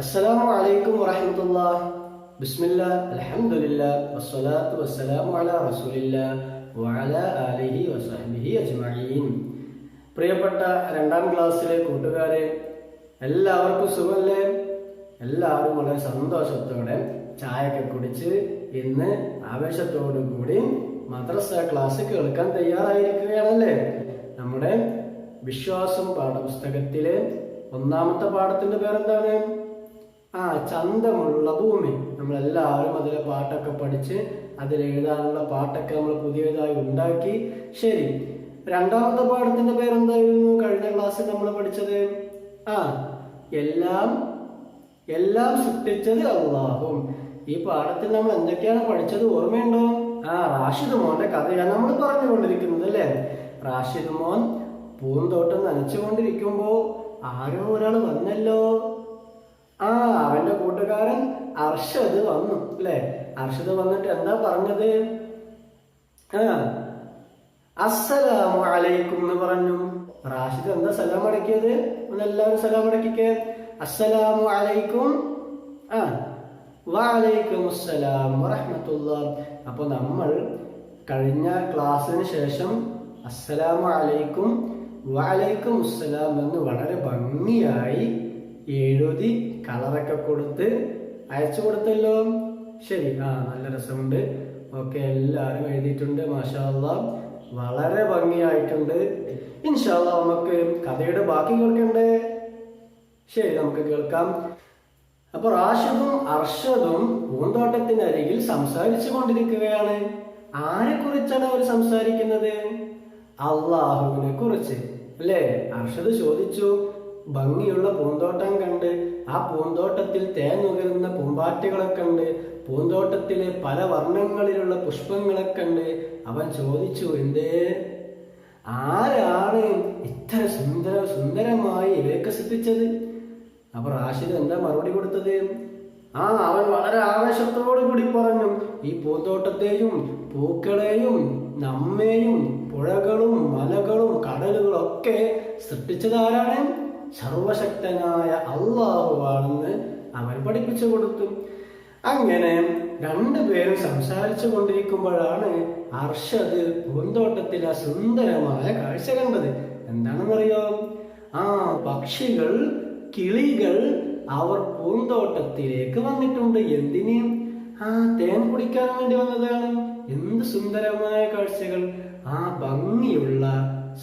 അസ്സലാമു അലൈക്കും വറഹമത്തുള്ള ബിസ്മില്ല അലഹമുല്ല വസ്സലാത്തു വസ്സലാമു അല റസൂലില്ല വഅല ആലിഹി വസഹബിഹി അജ്മഈൻ. പ്രിയപ്പെട്ട രണ്ടാം ക്ലാസ്സിലെ കൂട്ടുകാരെ എല്ലാവർക്കും സുഖമല്ലേ? എല്ലാവരും വളരെ സന്തോഷത്തോടെ ചായയൊക്കെ കുടിച്ച് ഇന്ന് ആവേശത്തോടു കൂടി മദ്രസ ക്ലാസ് കേൾക്കാൻ തയ്യാറായിരിക്കുകയാണല്ലേ? നമ്മുടെ വിശ്വാസം പാഠപുസ്തകത്തിലെ ഒന്നാമത്തെ പാഠത്തിന്റെ പേരെന്താണ്? ആ ചന്തമുള്ള ഭൂമി. നമ്മളെല്ലാവരും അതിലെ പാട്ടൊക്കെ പഠിച്ച് അതിൽ എഴുതാനുള്ള പാട്ടൊക്കെ നമ്മൾ പുതിയതായി ഉണ്ടാക്കി. ശരി. രണ്ടാമത്തെ പാഠത്തിന്റെ പേരെന്തായിരുന്നു? കഴിഞ്ഞ ക്ലാസ്സിൽ നമ്മൾ പഠിച്ചത്? ആ എല്ലാം എല്ലാം സൃഷ്ടിച്ചത് അള്ളാഹും. ഈ പാഠത്തിൽ നമ്മൾ എന്തൊക്കെയാണ് പഠിച്ചത് ഓർമ്മയുണ്ടോ? ആ റാഷിദ് മോന്റെ കഥയാണ് നമ്മൾ പറഞ്ഞുകൊണ്ടിരിക്കുന്നത് അല്ലേ? റാഷിദ് മോൻ പൂന്തോട്ടം നനച്ചുകൊണ്ടിരിക്കുമ്പോ ആരോ ഒരാൾ വന്നല്ലോ. ആ അവന്റെ കൂട്ടുകാരൻ അർഷദ് വന്നു അല്ലേ? അർഷദ് വന്നിട്ട് എന്താ പറഞ്ഞത്? ആ അസ്സലാമു അലൈക്കും എന്ന് പറഞ്ഞു. റാഷിദ് എന്താ സലാം അടക്കിയത്? ഒന്ന് എല്ലാവരും സലാം അടക്കിക്കേ. അസ്സലാമു അലൈക്കും. ആ വലൈക്കും അസ്സലാം വറഹമത്തുള്ള അപ്പൊ നമ്മൾ കഴിഞ്ഞ ക്ലാസ്സിന് ശേഷം അസ്സലാമു അലൈക്കും വലൈക്കും അസ്സലാം എന്ന് വളരെ ഭംഗിയായി എഴുതി കളറൊക്കെ കൊടുത്ത് അയച്ചു കൊടുത്തല്ലോ. ശരി. ആ നല്ല രസമുണ്ട്. ഓക്കെ എല്ലാവരും എഴുതിയിട്ടുണ്ട്. മാഷാല്ല വളരെ ഭംഗിയായിട്ടുണ്ട്. ഇൻഷാല്ല നമുക്ക് കഥയുടെ ബാക്കി കേൾക്കണ്ടേ? ശരി നമുക്ക് കേൾക്കാം. അപ്പൊ റാഷിദും അർഷദും പൂന്തോട്ടത്തിനരികിൽ സംസാരിച്ചു കൊണ്ടിരിക്കുകയാണ്. ആരെ കുറിച്ചാണ് അവർ സംസാരിക്കുന്നത്? അള്ളാഹുവിനെ കുറിച്ച്. അല്ലേ? അർഷദ് ചോദിച്ചു. ഭംഗിയുള്ള പൂന്തോട്ടം കണ്ട് ആ പൂന്തോട്ടത്തിൽ തേങ്ങുകരുന്ന പൂമ്പാറ്റകളെ കണ്ട് പൂന്തോട്ടത്തിലെ പല വർണങ്ങളിലുള്ള പുഷ്പങ്ങളെ കണ്ട് അവൻ ചോദിച്ചു എന്തേ? ആരാണ് ഇത്ര സുന്ദര സുന്ദരമായി വികസിപ്പിച്ചത് അപ്പൊ റാഷിദ് എന്താ മറുപടി കൊടുത്തത്? ആ അവൻ വളരെ ആവേശത്തോടു കൂടി പറഞ്ഞു ഈ പൂന്തോട്ടത്തെയും പൂക്കളെയും നമ്മെയും പുഴകളും മലകളും കടലുകളും ഒക്കെ സൃഷ്ടിച്ചത് ആരാണ് സർവശക്തനായ അള്ളാഹുവാണെന്ന് അവൻ പഠിപ്പിച്ചു കൊടുത്തു. അങ്ങനെ രണ്ടുപേരും സംസാരിച്ചു കൊണ്ടിരിക്കുമ്പോഴാണ് അർഷദ് പൂന്തോട്ടത്തിൽ ആ സുന്ദരമായ കാഴ്ച കണ്ടത്. എന്താണെന്നറിയോ? ആ പക്ഷികൾ കിളികൾ അവർ പൂന്തോട്ടത്തിലേക്ക് വന്നിട്ടുണ്ട്. എന്തിന്? ആ തേൻ കുടിക്കാൻ വേണ്ടി വന്നതാണ്. എന്ത് സുന്ദരമായ കാഴ്ചകൾ. ആ ഭംഗിയുള്ള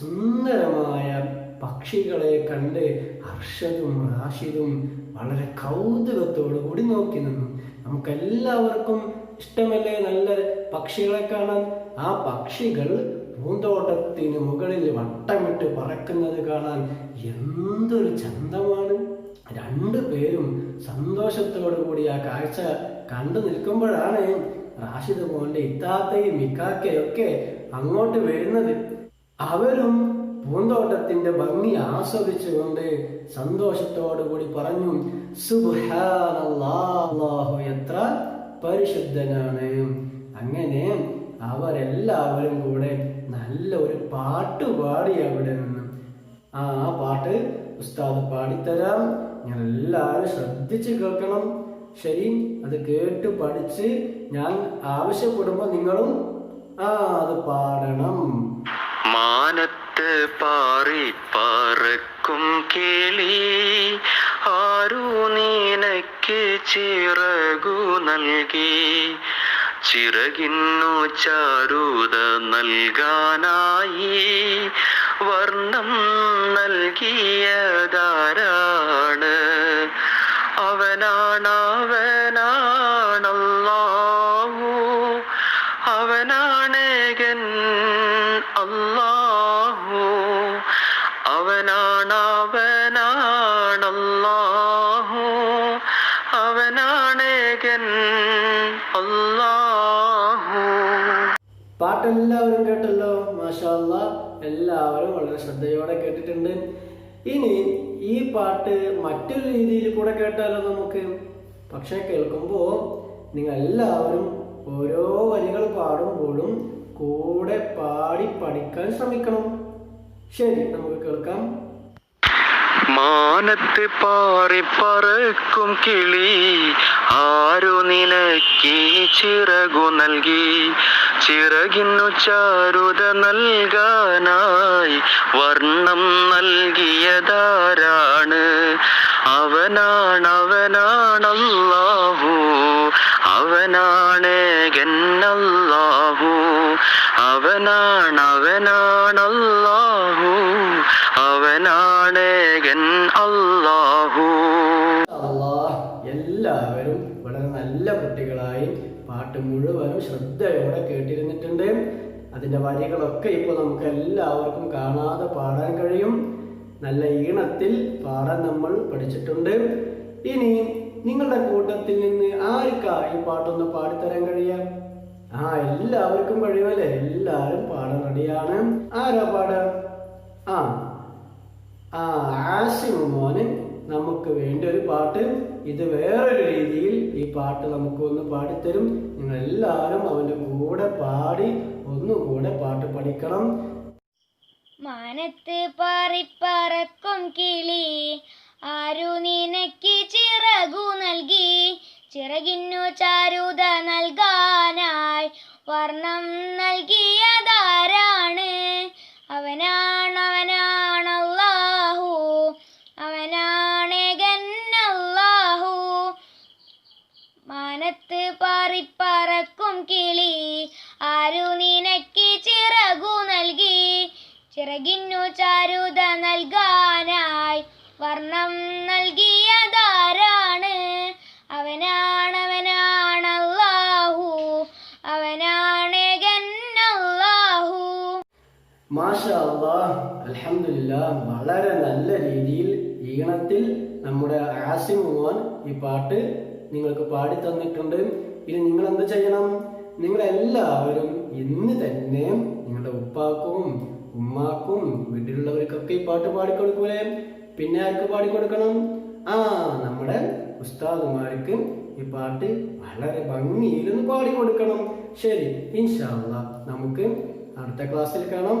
സുന്ദരമായ പക്ഷികളെ കണ്ട് ഹർഷതും റാഷിദും വളരെ കൗതുകത്തോടു കൂടി നോക്കി നിന്നു. നമുക്കെല്ലാവർക്കും ഇഷ്ടമല്ലേ നല്ല പക്ഷികളെ കാണാൻ? ആ പക്ഷികൾ പൂന്തോട്ടത്തിന് മുകളിൽ വട്ടമിട്ട് പറക്കുന്നത് കാണാൻ എന്തൊരു ചന്തമാണ്. രണ്ടു പേരും സന്തോഷത്തോടു കൂടി ആ കാഴ്ച കണ്ടു നിൽക്കുമ്പോഴാണ് റാഷിദ് മോന്റെ ഇത്താത്തയും ഇക്കാക്കയൊക്കെ അങ്ങോട്ട് വരുന്നത്. അവരും പൂന്തോട്ടത്തിന്റെ ഭംഗി ആസ്വദിച്ചുകൊണ്ട് സന്തോഷത്തോടു കൂടി പറഞ്ഞു സുബ്ഹാനല്ലാഹു എത്ര പരിശുദ്ധനാണ്. അങ്ങനെ അവരെല്ലാവരും കൂടെ നല്ല ഒരു പാട്ട് പാടി അവിടെ നിന്ന്. ആ പാട്ട് ഉസ്താദ് പാടിത്തരാം. ഞാൻ എല്ലാവരും ശ്രദ്ധിച്ച് കേൾക്കണം. ശരി അത് കേട്ട് പഠിച്ച് ഞാൻ ആവശ്യപ്പെടുമ്പോൾ നിങ്ങളും ആ അത് പാടണം. മാനത്ത് പാറി പറക്കും കിളി. ആരു നീനക്ക് ചിറകു നൽകി? ചിറകിന്നു ചാരൂത നൽകാനായി വർണം നൽകിയതാരാണ്? അവനാണ് അല്ലാഹു. പാട്ടെല്ലാവരും കേട്ടല്ലോ? മാഷാല്ല എല്ലാവരും വളരെ ശ്രദ്ധയോടെ കേട്ടിട്ടുണ്ട്. ഇനി ഈ പാട്ട് മറ്റൊരു രീതിയിൽ കൂടെ കേട്ടാലോ നമുക്ക്? പക്ഷെ കേൾക്കുമ്പോൾ നിങ്ങൾ എല്ലാവരും ഓരോ വരികൾ പാടുമ്പോഴും കൂടെ പാടി പഠിക്കാൻ ശ്രമിക്കണം. ശരി നമുക്ക് കേൾക്കാം. മാനത്ത് പാറി പറക്കും കിളി ആരു നിലക്കി ചിറകു നൽകി. ചിറകിന്നു ചാരുത നൽകാനായി വർണം നൽകിയതാരാണ്? അവനാണ് അവനാണല്ലാഹു അവനാണ് ഗന്നല്ലാഹു അവനാണ് അവനാണല്ലാഹു. അവനാണ് ഗൻ അല്ലാഹു. എല്ലാവരും വളരെ നല്ല കുട്ടികളായി പാട്ട് മുഴുവനും ശ്രദ്ധയോടെ കേട്ടിരുന്നിട്ടുണ്ട്. അതിന്റെ വരികളൊക്കെ ഇപ്പോൾ നമുക്ക് എല്ലാവർക്കും കാണാതെ പാടാൻ കഴിയും. നല്ല ഈണത്തിൽ പാടാൻ നമ്മൾ പഠിച്ചിട്ടുണ്ട്. ഇനി നിങ്ങളുടെ കൂട്ടത്തിൽ നിന്ന് ആർക്കാ ഈ പാട്ടൊന്ന് പാടിത്തരാൻ ആ എല്ലാവർക്കും കഴിയുമല്ലേ എല്ലാവരും പാടാൻ റെഡിയാണ് ആരാ പാടാ ആ ആ ആസിം മോന് നമുക്ക് വേണ്ട ഒരു പാട്ട്. ഇത് വേറൊരു രീതിയിൽ ഈ പാട്ട് നമുക്ക് ഒന്ന് പാടിത്തരും. നിങ്ങൾ എല്ലാവരും അവന്റെ കൂടെ പാടി ഒന്നുകൂടെ പാട്ട് പഠിക്കണം. മാനത്ത് പാറിപ്പറക്കും കിളി. ആരു നിനക്ക് ചിറകു നൽകി? ചിറകിന്നു ചാരുത നൽകാനായി വർണം നൽകിയതാരാണ്? അവനാണ് അവനാണ് അല്ലാഹു അവനാണ് ഗന്നല്ലാഹു മാനത്ത് പാറിപ്പറക്കും കിളി. ആരു നിനക്ക് ചിറകു നൽകി? ചിറകിന്നു ചാരുത നൽകാനായി. വർണം മാഷ അലഹമില്ല വളരെ നല്ല രീതിയിൽ ഈണത്തിൽ നമ്മുടെ ആസിം മോൻ ഈ പാട്ട് നിങ്ങൾക്ക് പാടി തന്നിട്ടുണ്ട്. ഇനി നിങ്ങൾ എന്ത് ചെയ്യണം? നിങ്ങൾ എല്ലാവരും ഇന്ന് തന്നെ നിങ്ങളുടെ ഉപ്പാക്കും ഉമ്മാക്കും വീട്ടിലുള്ളവർക്കൊക്കെ ഈ പാട്ട് പാടിക്കൊടുക്കൂലേ? പിന്നെ ആർക്ക് പാടിക്കൊടുക്കണം? ആ നമ്മുടെ ഉസ്താദുമാർക്ക് ഈ പാട്ട് വളരെ ഭംഗിയിലൊന്ന് പാടിക്കൊടുക്കണം. ശരി ഇൻഷാ അള്ളാ നമുക്ക് അടുത്ത ക്ലാസ്സിൽ കാണാം.